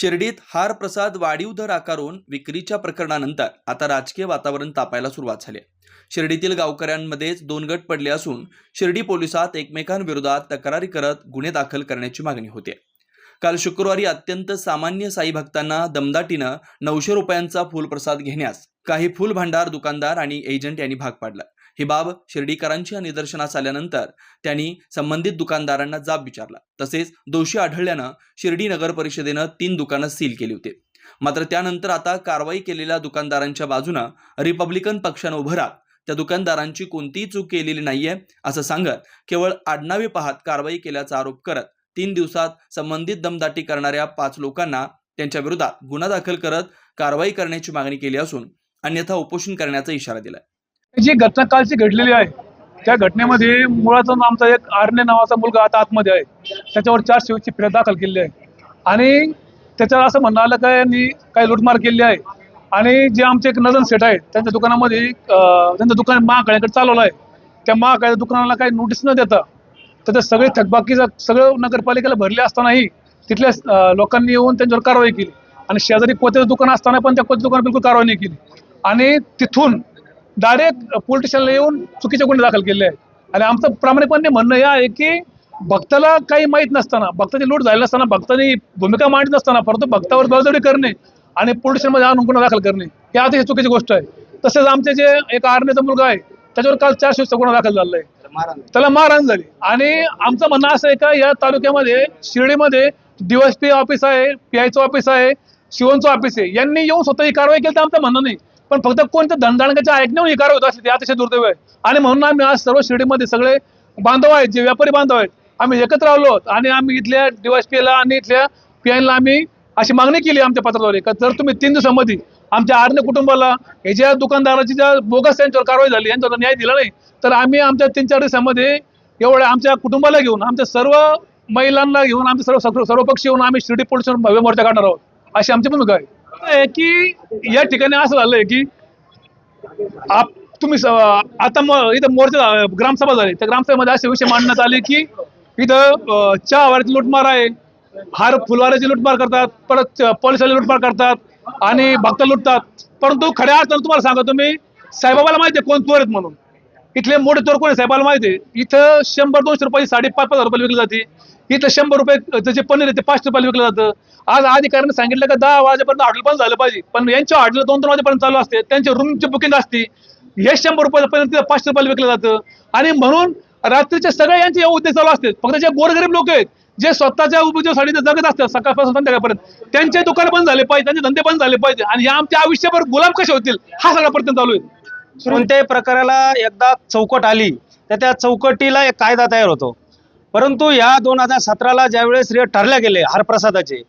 शिर्डीत हार प्रसाद वाढीव दर आकारून विक्रीच्या प्रकरणानंतर आता राजकीय वातावरण तापायला सुरुवात झाली शिर्डीतील गावकऱ्यांमध्येच दोन गट पडले असून शिर्डी पोलिसात एकमेकांविरोधात तक्रारी करत गुन्हे दाखल करण्याची मागणी होते. काल शुक्रवारी अत्यंत सामान्य साई भक्तांना दमदाटीनं नऊशे रुपयांचा फुलप्रसाद घेण्यास काही फुल भांडार दुकानदार आणि एजंट यांनी भाग पाडला. ही बाब शिर्डीकरांच्या निदर्शनास आल्यानंतर त्यांनी संबंधित दुकानदारांना जाब विचारला. तसेच दोषी आढळल्यानं शिर्डी नगर परिषदेनं तीन दुकानं सील केली होती. मात्र त्यानंतर आता कारवाई केलेल्या दुकानदारांच्या बाजूनं रिपब्लिकन पक्षानं उभं राहत त्या दुकानदारांची कोणतीही चूक केलेली नाहीये असं सांगत केवळ आडनावे पाहत कारवाई केल्याचा आरोप करत तीन दिवसात संबंधित दमदाटी करणाऱ्या पाच लोकांना त्यांच्या विरोधात गुन्हा दाखल करत कारवाई करण्याची मागणी केली असून अन्यथा उपोषण करण्याचा इशारा दिला जी घटना कालची घडलेली आहे त्या घटनेमध्ये मुळातून आमचा एक आरणे नावाचा मुलगा आता आतमध्ये आहे. त्याच्यावर चार शिवची फिर्याद दाखल केली आहे. आणि त्याच्यावर असं म्हणणं आलं काय यांनी काही लुटमार केली आहे. आणि जे आमचे एक नजन सेट आहे त्यांच्या दुकानामध्ये त्यांचं दुकान महाकाळ्याकडे चालवलं आहे. त्या महाकाळ्या दुकानाला काही नोटीस न देता तर सगळे थकबाकीचं सगळं नगरपालिकेला भरले असतानाही तिथल्या लोकांनी येऊन त्यांच्यावर कारवाई केली. आणि शेजारी कोत्याचं दुकान असताना पण त्या कोत्या दुकान बिलकुल कारवाई नाही केली. आणि तिथून डायरेक्ट पोलीस स्टेशनला येऊन चुकीचे गुन्हे दाखल केले आहे आणि आमचं प्रामाणिकपणे म्हणणं हे आहे की भक्ताला काही माहीत नसताना भक्ताची लूट झाली नसताना भक्तानी भूमिका मांडत नसताना परंतु भक्तावर बळजबरी करणे आणि पोलीस स्टेशनमध्ये आणून गुन्हा दाखल करणे हे अतिशय चुकीची गोष्ट आहे. तसेच आमचे जे एक आर्मीचा मुलगा आहे त्याच्यावर काल चारशे गुन्हा दाखल झालेला आहे. त्याला मारहाण झाली. आणि आमचं म्हणणं असं आहे का या तालुक्यामध्ये शिर्डीमध्ये डीएसपी ऑफिस आहे पीआयचं ऑफिस आहे शिवनचं ऑफिस आहे यांनी येऊन स्वतः ही कारवाई केली तर आमचं म्हणणं नाही. पण फक्त कोणत्या धनदाणकाच्या ऐकण्यावर ही होत असते ते अतिशय दुर्दैव आहे. आणि म्हणून आम्ही आज सर्व शिर्डीमध्ये सगळे बांधव आहेत जे व्यापारी बांधव आहेत आम्ही एकत्र आलो आहोत. आणि आम्ही इथल्या डीवायसपीला आणि इथल्या पीआयला आम्ही अशी मागणी केली आमच्या पत्राद्वारे का जर तुम्ही तीन दिवसामध्ये आमच्या आर्ने कुटुंबाला हे ज्या दुकानदाराची ज्या बोगस त्यांच्यावर कारवाई झाली यांच्यावर न्याय दिला नाही तर आम्ही आमच्या तीन चार दिवसामध्ये एवढ्या आमच्या कुटुंबाला घेऊन आमच्या सर्व महिलांना घेऊन आमचे सर्व सर्व सर्व येऊन आम्ही शिर्डी पोलीस भव्य मोर्चा काढणार आहोत. अशी आमची भूमिका आहे. आहे की या ठिकाणी असं झालंय की आप तुम्ही आता इथं मोर्चा ग्रामसभा झाली. त्या ग्रामसभेमध्ये असे विषय मांडण्यात आले की इथं चहा चहावाऱ्याची लुटमार आहे. हार फुलवाऱ्याची लुटमार करतात. परत पोलिसाला लुटमार करतात आणि भक्त लुटतात. परंतु खऱ्या अर्थानं तुम्हाला सांगा तुम्ही साईबाबाला माहिती आहे कोण चोर आहेत म्हणून. इथले मोठे चोर कोण आहे साहेबाला माहिती आहे. इथं शंभर दोनशे रुपये साडे पाच पाच हजार रुपये विकली जाते. इथं शंभर रुपये त्याचे पनीर आहे ते पाचशे रुपयाला विकलं जातं. आज अधिकाऱ्यांनी सांगितलं का दहा वाजेपर्यंत हॉटेल बंद झालं पाहिजे. पण यांच्या हॉटेल दोन दोन वाजेपर्यंत चालू असते. त्यांच्या रूमची बुकिंग असते. हे शंभर रुपयापर्यंत तिथं पाचशे रुपयाला विकलं जातं. आणि म्हणून रात्रीचे सगळे यांचे उद्योग चालू असते फक्त जे गोरगरीब लोक आहेत जे स्वतःच्या उपयोगासाठी जगत असतात सकाळपासून संध्याकाळपर्यंत त्यांचे दुकान बंद झाले पाहिजे त्यांचे धंदे बंद झाले पाहिजे. आणि या आमच्या आयुष्यभर गुलाम कसे होतील? हा सगळा प्रयत्न चालू आहे. कोणत्याही प्रकाराला एकदा चौकट आली तर त्या चौकटीला एक कायदा तयार होतो. परंतु ह्या दोन हजार सतराला ज्यावेळेस रेट ठरले गेले हरप्रसादाचे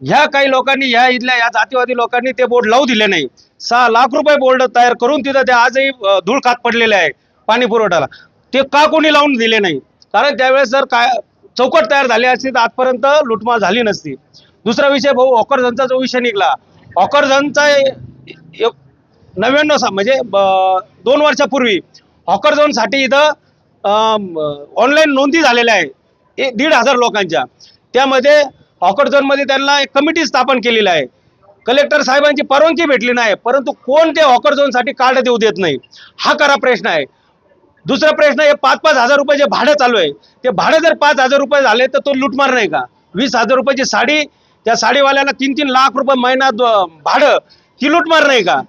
ह्या काही लोकांनी ह्या इथल्या या जातीवादी लोकांनी ते बोर्ड लावू दिले नाही. सहा लाख रुपये बोर्ड तयार करून तिथं ते आजही धूळ खात पडलेले आहे पाणी पुरवठ्याला ते का कोणी लावून दिले नाही? कारण त्यावेळेस जर काय चौकट तयार झाली असती तर आजपर्यंत लुटमार झाली नसती. दुसरा विषय भाऊ ऑकरझनचा जो विषय निघला ऑकरझनचा नव्याण्णव सा म्हणजे ब- दोन वर्षापूर्वी हॉकर झोनसाठी इथं ऑनलाईन नोंदी झालेल्या आहे ए दीड हजार लोकांच्या. त्यामध्ये हॉकर झोनमध्ये त्यांना एक कमिटी स्थापन केलेली आहे. कलेक्टर साहेबांची परवानगी भेटली नाही परंतु कोण ते हॉकर झोनसाठी कार्ड देऊ देत नाही? हा खरा प्रश्न आहे. दुसरा प्रश्न हे पाच पाच हजार रुपये जे भाडं चालू आहे ते भाडं जर पाच हजार रुपये झाले तर तो लुटमार नाही का? वीस हजार रुपयाची साडी त्या साडीवाल्याला तीन तीन लाख रुपये महिना भाडं ती लुटमार नाही का?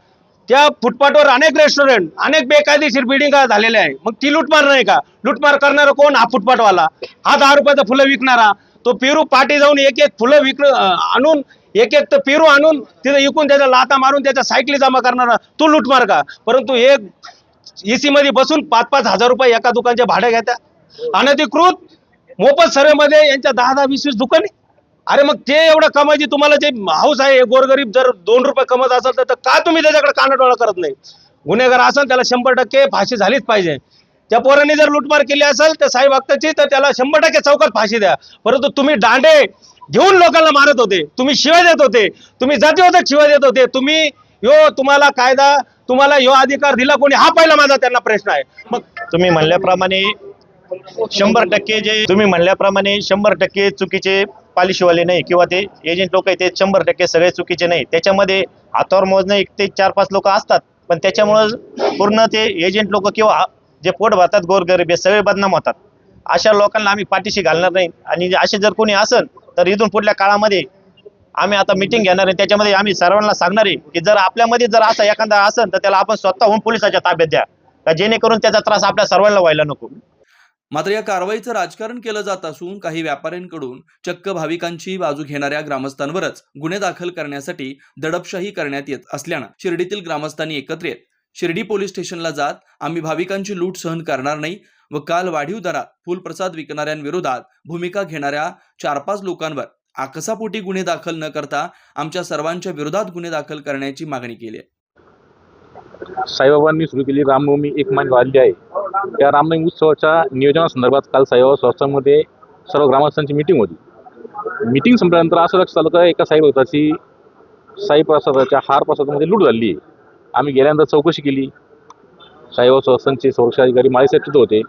त्या फुटपाथवर अनेक रेस्टॉरंट अनेक बेकायदेशीर बिल्डिंग झालेल्या आहे मग ती लुटमार नाही का? लुटमार करणारा कोण? हा फुटपाथवाला. हा दहा रुपयाचा फुलं विकणारा. तो पेरू पाठी जाऊन एक एक फुलं विक आणून एक एक तर पेरू आणून तिथं विकून त्याच्या लाता मारून त्याच्या सायकली जमा करणारा तो लुटमार का? परंतु एक एसी मध्ये बसून पाच पाच हजार रुपये एका दुकानचे भाड्या घेतात अनधिकृत मोफत सर्वेमध्ये यांच्या दहा दहा वीस वीस दुकाने अरे मग ते एवढं कमायची तुम्हाला जे हाऊस आहे गोरगरीब जर दोन रुपये कमत असेल तर- का तुम्ही त्याच्याकडे कानाडोळा करत नाही? गुन्हेगार असेल त्याला शंभर टक्के फाशी झालीच पाहिजे. त्या पोरांनी जर लुटमार केली असेल तर साई भक्ताची तर त्याला शंभर टक्के चौकात फाशी द्या. परंतु तुम्ही दांडे घेऊन लोकांना मारत होते. तुम्ही शिवाय देत होते. तुम्ही जातीवादक शिवाय देत होते. तुम्ही यो तुम्हाला कायदा तुम्हाला यो अधिकार दिला कोणी? हा पहिला माझा त्यांना प्रश्न आहे. मग तुम्ही म्हणल्याप्रमाणे शंभर टक्के जे तुम्ही म्हणल्याप्रमाणे शंभर टक्के चुकीचे पॉलिशीवाले नाही किंवा ते एजंट लोक आहे ते शंभर टक्के सगळे चुकीचे नाही. त्याच्यामध्ये हातावर मोजणं एक ते चार पाच लोक असतात. पण त्याच्यामुळं पूर्ण ते एजंट लोक किंवा जे पोट भरतात गोरगरीब हे सगळे बदनाम होतात. अशा लोकांना आम्ही पाठीशी घालणार नाही. आणि असे जर कोणी असन तर इथून पुढल्या काळामध्ये आम्ही आता मिटिंग घेणार आहे त्याच्यामध्ये आम्ही सर्वांना सांगणार आहे की जर आपल्यामध्ये जर असा एखादा असेल तर त्याला आपण स्वतःहून पोलिसाच्या ताब्यात द्या. का जेणेकरून त्याचा त्रास आपल्या सर्वांना व्हायला नको. मात्र या कारवाईचं राजकारण केलं जात असून काही व्यापाऱ्यांकडून चक्क भाविकांची बाजू घेणाऱ्या ग्रामस्थांवरच गुन्हे दाखल करण्यासाठी दडपशाही करण्यात येत असल्यानं शिर्डीतील ग्रामस्थांनी एकत्र येत शिर्डी पोलीस स्टेशनला जात आम्ही भाविकांची लूट सहन करणार नाही व काल वाढीव दरात फुलप्रसाद विकणाऱ्यांविरोधात भूमिका घेणाऱ्या चार पाच लोकांवर आकसापोटी गुन्हे दाखल न करता आमच्या सर्वांच्या विरोधात गुन्हे दाखल करण्याची मागणी केली आहे. साईबाबांनी सुरू केली रामनवमी एक महिना वाढली आहे. त्या रामनवमी उत्सवाच्या नियोजनासंदर्भात काल साईबाबा संस्थांमध्ये सर्व ग्रामस्थांची मिटिंग होती. मिटिंग संपल्यानंतर असं लक्षात आलं का एका साईभक्ताची साई प्रसादाच्या हार प्रसादामध्ये लूट झाली आहे. आम्ही गेल्यानंतर चौकशी केली. साईबाबा संस्थांचे सुरक्षा अधिकारी माळेसाहेब तिथं होते.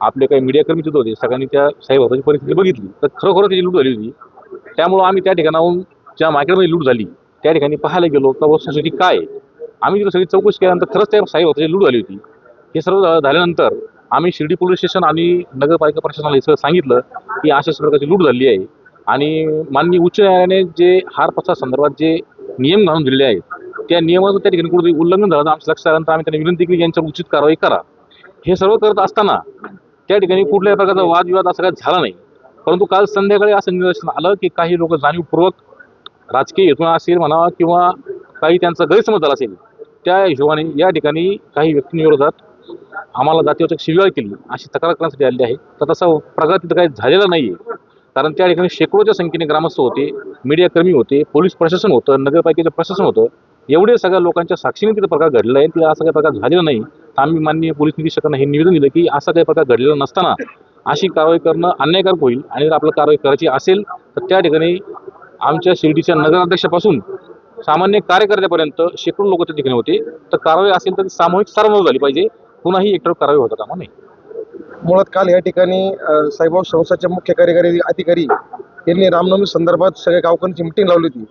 आपले काही मीडियाकर्मी तिथं होते. सगळ्यांनी त्या साईबाबाची परिस्थिती बघितली. तर खरोखर त्याची लूट झाली होती. त्यामुळं आम्ही त्या ठिकाणाहून ज्या मार्केटमध्ये लूट झाली त्या ठिकाणी पाहायला गेलो तर वस्तुस्थिती काय आहे? आम्ही तिथं सगळी चौकशी केल्यानंतर खरंच त्या साई होते लूट झाली होती. हे सर्व झाल्यानंतर आम्ही शिर्डी पोलीस स्टेशन आणि नगरपालिका प्रशासनाला हे सगळं सांगितलं की अशाच प्रकारची लूट झाली आहे. आणि माननीय उच्च न्यायालयाने जे हार पसार संदर्भात जे नियम घालून दिलेले आहेत त्या नियमाचं त्या ठिकाणी कुठेतरी उल्लंघन झालं. आमच्या लक्षात आल्यानंतर आम्ही त्यांनी विनंती केली यांच्यावर उचित कारवाई करा. हे सर्व करत असताना त्या ठिकाणी कुठल्याही प्रकारचा वादविवाद असा काही झाला नाही. परंतु काल संध्याकाळी असं निदर्शन आलं की काही लोक जाणीवपूर्वक राजकीय हेतून असेल म्हणावा किंवा काही त्यांचा गैरसमज झाला असेल त्या हिशोबाने या ठिकाणी काही व्यक्तींविरोधात आम्हाला जातीवाचक शिविगाळ केली. अशी तक्रार करण्यासाठी आलेली आहे. तर तसा प्रकार तिथं काही झालेला नाही आहे कारण त्या ठिकाणी शेकडोच्या संख्येने ग्रामस्थ होते मीडियाकर्मी होते पोलीस प्रशासन होतं नगरपालिकेचं प्रशासन होतं. एवढे सगळ्या लोकांच्या साक्षीने तिथं प्रकार घडला आहे. तिथं असा काही प्रकार झालेला नाही. तर आम्ही माननीय पोलीस निरीक्षकांना हे निवेदन दिलं की असा काही प्रकार घडलेला नसताना अशी कारवाई करणं अन्यायकारक होईल. आणि जर आपल्याला कारवाई करायची असेल तर त्या ठिकाणी आमच्या शिर्डीच्या नगराध्यक्षापासून सामान्य कार्यकर्त्यापर्यंत शेकडो लोक त्या ठिकाणी होते. तर कारवाई असेल तर सामूहिक सर्वांवर झाली पाहिजे. पुन्हाही एकतर कारवाई होता कामा नाही. मुळात काल या ठिकाणी साईबाब संस्थाचे मुख्य कार्यकारी अधिकारी यांनी रामनवमी संदर्भात सगळ्या गावकऱ्यांची मिटिंग लावली होती.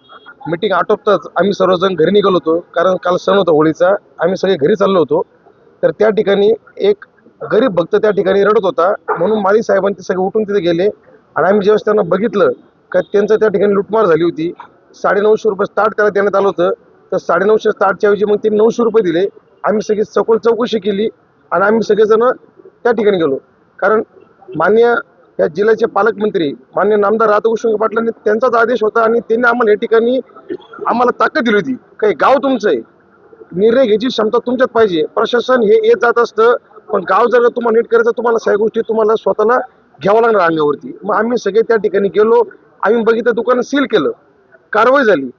मिटिंग आटोपताच आम्ही सर्वजण घरी निघालो होतो. कारण काल सण होता होळीचा. आम्ही सगळे घरी चाललो होतो. तर त्या ठिकाणी एक गरीब भक्त त्या ठिकाणी रडत होता. म्हणून माळी साहेबांचे सगळे उठून तिथे गेले. आणि आम्ही ज्यावेळेस त्यांना बघितलं का त्यांचं त्या ठिकाणी लुटमार झाली होती. साडेनऊशे रुपये स्टार्ट करायला देण्यात आलं होतं. तर साडेनऊशे स्टार्टच्या ऐवजी मग ते नऊशे रुपये दिले. आम्ही सगळी सखोल चौकशी केली आणि आम्ही सगळेजण त्या ठिकाणी गेलो. कारण मान्य या जिल्ह्याचे पालकमंत्री मान्य नामदार राधाकृष्ण पाटलांनी त्यांचाच आदेश होता आणि त्यांनी आम्हाला या ठिकाणी आम्हाला ताकद दिली होती. काही गाव तुमचं आहे. निर्णय घ्यायची क्षमता तुमच्यात पाहिजे. प्रशासन हे येत जात असतं. पण गाव जर तुम्हाला नीट करायचं तुम्हाला सगळ्या गोष्टी तुम्हाला स्वतःला घ्यावं लागणार अंगावरती. मग आम्ही सगळे त्या ठिकाणी गेलो. आम्ही बघितलं दुकान सील केलं. कारवाई झाली.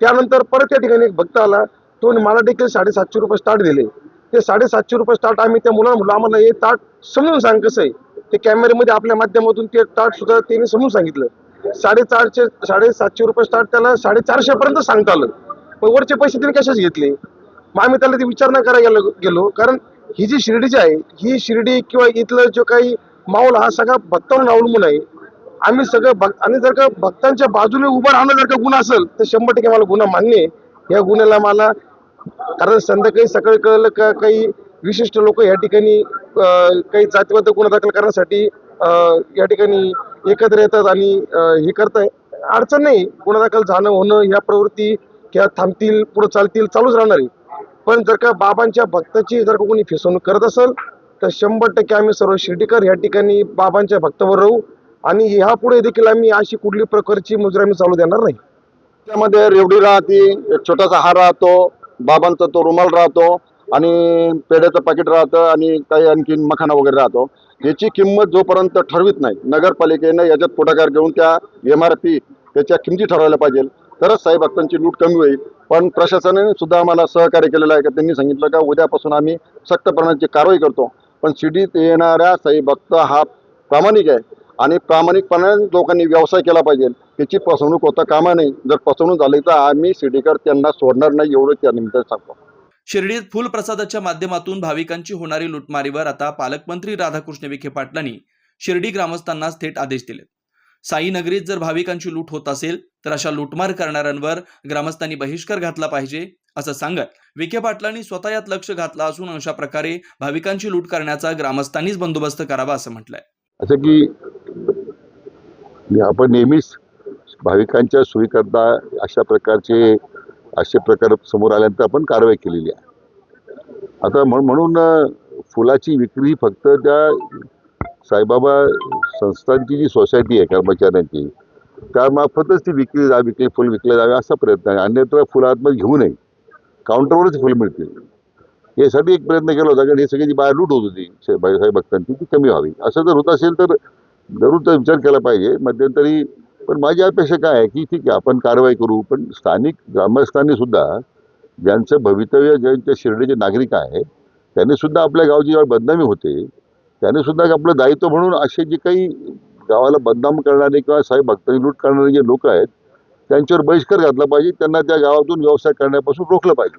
त्यानंतर परत त्या ठिकाणी एक भक्त आला. तो मला देखील साडेसातशे रुपये स्टार्ट दिले. ते साडेसातशे रुपये स्टार्ट आम्ही त्या मुलांना म्हणलो आम्हाला हे ताट समजून सांग कसं आहे. ते कॅमेऱ्यामध्ये आपल्या माध्यमातून ते ताट सुद्धा त्यांनी समजून सांगितलं. साडेचारशे साडेसातशे रुपये स्टार्ट त्याला साडेचारशेपर्यंत सांगता आलं. पण वरचे पैसे त्यांनी कशाच घेतले? मग आम्ही त्याला ती विचारणा करायला गेलो गेलो. कारण ही जी शिर्डी जी आहे ही शिर्डी किंवा इथलं जो काही माहोल हा सगळा भक्तावर अवलंबून आहे. आम्ही सगळं भक्त आणि जर का भक्तांच्या बाजूने उभं राहणं जर का गुन्हा असेल तर शंभर टक्के मला गुन्हा मान्य आहे. या गुन्ह्याला मला कारण संध्याकाळी सकाळी कळलं का काही विशिष्ट लोक या ठिकाणी काही जातीबद्ध गुन्हा दाखल करण्यासाठी या ठिकाणी एकत्र येतात आणि हे करताय. अडचण नाही. गुन्हा दाखल जाणं होणं या प्रवृत्ती किंवा थांबतील पुढे चालतील चालूच राहणार आहे. पण जर का बाबांच्या भक्ताची जर का कोणी फसवणूक करत असेल तर शंभर टक्के आम्ही सर्व शिर्डीकर या ठिकाणी बाबांच्या भक्तावर राहू. आणि ह्यापुढे देखील आम्ही अशी कुठली प्रकारची मुजरा आम्ही चालू देणार नाही. त्यामध्ये रेवडी राहते एक छोटासा हार राहतो बाबांचा तो रुमाल राहतो आणि पेढ्याचं पाकिट राहतं आणि काही आणखीन मखाना वगैरे राहतो. याची किंमत जोपर्यंत ठरवित नाही नगरपालिकेनं याच्यात पुढाकार घेऊन त्या एम आर पी त्याच्या किमती ठरवायला पाहिजे. तरच साई भक्तांची लूट कमी होईल पण प्रशासनाने सुद्धा आम्हाला सहकार्य केलेलं आहे का त्यांनी सांगितलं का उद्यापासून आम्ही सक्त प्रमाणाची कारवाई करतो. पण शिडीत येणाऱ्या साई भक्त हा प्रामाणिक आहे. आणि प्रामाणिकपणाने लोकांनी व्यवसाय केला पाहिजे. त्याची फसवणूक होता कामा नाही जर फसवणूक झाली तर आम्ही शिर्डीकर त्यांना सोडणार नाही एवढं त्या निमित्तानं सांगतो. शिर्डीत फुलप्रसादाच्या माध्यमातून भाविकांची होणारी लुटमारीवर आता पालकमंत्री राधाकृष्ण विखे पाटलांनी शिर्डी ग्रामस्थांना थेट आदेश दिले. साई नगरीत जर भाविकांची लूट होत असेल तर अशा लूटमार करणाऱ्यांवर ग्रामस्थांनी बहिष्कार घातला पाहिजे असं सांगत विखे पाटलांनी स्वतः यात लक्ष घातलं असून अशा प्रकारे भाविकांची लूट करण्याचा ग्रामस्थांनीच बंदोबस्त करावा असं म्हटलंय. असं की आपण नेहमीच भाविकांच्या सोयीकरता अशा प्रकारचे असे प्रकार समोर आल्यानंतर आपण कारवाई केलेली आहे. आता म्हण- म्हणून फुलाची विक्री फक्त त्या साईबाबा संस्थांची जी सोसायटी आहे कर्मचाऱ्यांची त्यामार्फतच ती विक्री जा विकली फुल विकले जावे असा प्रयत्न आहे. अन्यत्र फुलं आतमध्ये घेऊ नये. काउंटरवरच फुलं मिळतील. यासाठी एक प्रयत्न केला होता कारण हे सगळी जी बाहेर लूट होत होती साहेब भक्तांची ती कमी व्हावी. असं जर होत असेल तर जरूर तर विचार केला पाहिजे. मध्यंतरी पण माझी अपेक्षा काय आहे की ठीक आहे आपण कारवाई करू पण स्थानिक ग्रामस्थांनी सुद्धा ज्यांचं भवितव्य ज्यांच्या शिर्डीचे नागरिक आहे त्यांनी सुद्धा आपल्या गावची जेव्हा बदनामी होते त्याने सुद्धा आपलं दायित्व म्हणून असे जे काही गावाला बदनाम करणारे किंवा साहेब भक्तांनी लूट करणारे जे लोक आहेत त्यांच्यावर बहिष्कार घातला पाहिजे. त्यांना त्या गावातून व्यवसाय करण्यापासून रोखलं पाहिजे.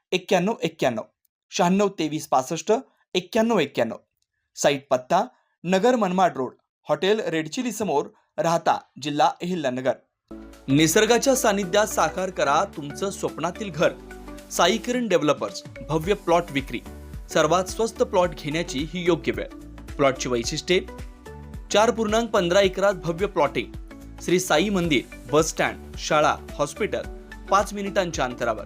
एक्क्याण्णव एक्क्याण्णव शहाण्णव तेवीस पासष्ट एक्क्याण्णव एक्क्याण्णव. साईट पत्ता Nagar Manmad road hotel red chilli समोर राहता जिल्हा अहिल्यानगर. निसर्गाच्या सानिध्यात साकार करा तुमचं स्वप्नातील घर. साई किरण डेव्हलपर्स भव्य प्लॉट विक्री. सर्वात स्वस्त प्लॉट घेण्याची ही योग्य वेळ. प्लॉटची वैशिष्ट्ये. चार पूर्णांक पंधरा एकरात भव्य प्लॉटिंग. श्री साई मंदिर बस स्टँड शाळा हॉस्पिटल. पाच मिनिटांच्या अंतरावर.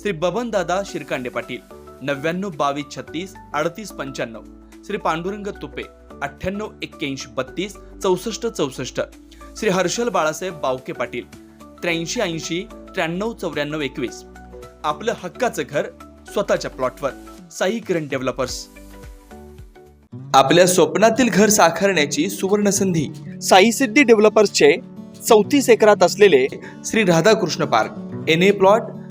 श्री बबन दादा शिरकांडे पाटील नव्याण्णव बावीस छत्तीस अडतीस पंच्याण्णव. श्री पांडुरंग तुपे अठ्ठ्याण्णव एक्क्याऐंशी बत्तीस चौसष्ट चौसष्ट. श्री हर्षल बाळासाहेब बावके पाटील त्र्याऐंशी ऐंशी त्र्याण्णव चौऱ्याण्णव एकवीस. आपलं हक्काचं घर स्वतःच्या प्लॉटवर साई किरण डेव्हलपर्स आपल्या स्वप्नातील घर साकारण्याची सुवर्ण संधी साई सिद्धी डेव्हलपर्सचे चौतीस एकरात असलेले Shri Radhakrishna park. N A plot